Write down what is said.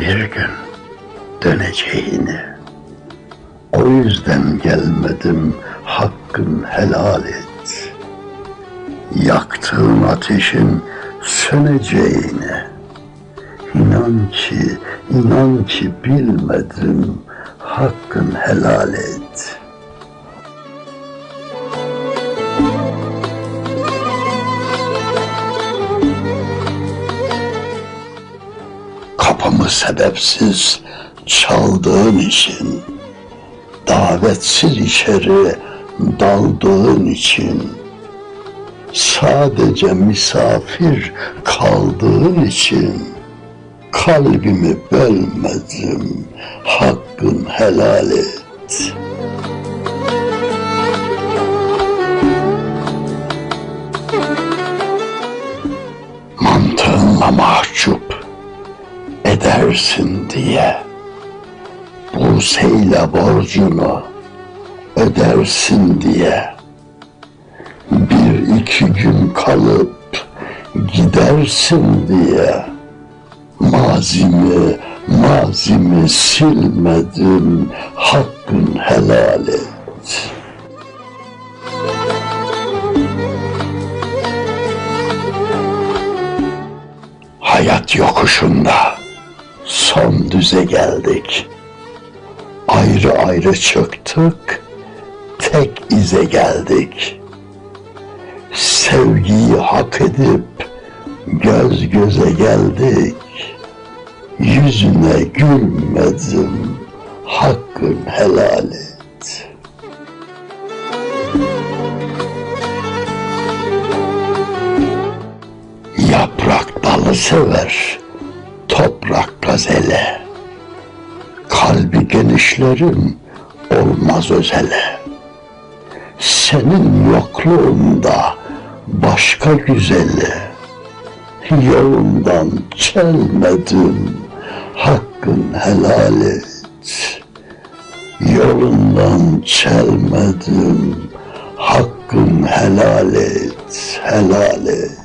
bir gün döneceğini. O yüzden gelmedim hakkın helal et. Yaktığın ateşin söneceğini. İnan ki, inan ki bilmedim hakkın helal et. Kapımı sebepsiz çaldığın için, davetsiz içeri daldığın için, sadece misafir kaldığın için kalbimi bölmedim, hakkın helal et. Edersin diye. Buse'yle borcunu ödersin diye. Bir iki gün kalıp gidersin diye. Mazimi mazimi silmedim hakkın helal et. Hayat yokuşunda son düze geldik. Ayrı ayrı çıktık, tek ize geldik. Sevgiyi hak edip göz göze geldik. Yüzüne gülmedim, hakkın helal et. Yaprak dalı sever, toprak gazele. Kalbi genişlerim olmaz özele. Senin yokluğunda başka güzeli. Yolundan çelmedim, hakkın helal et. Yolundan çelmedim, hakkın helal et, helal et.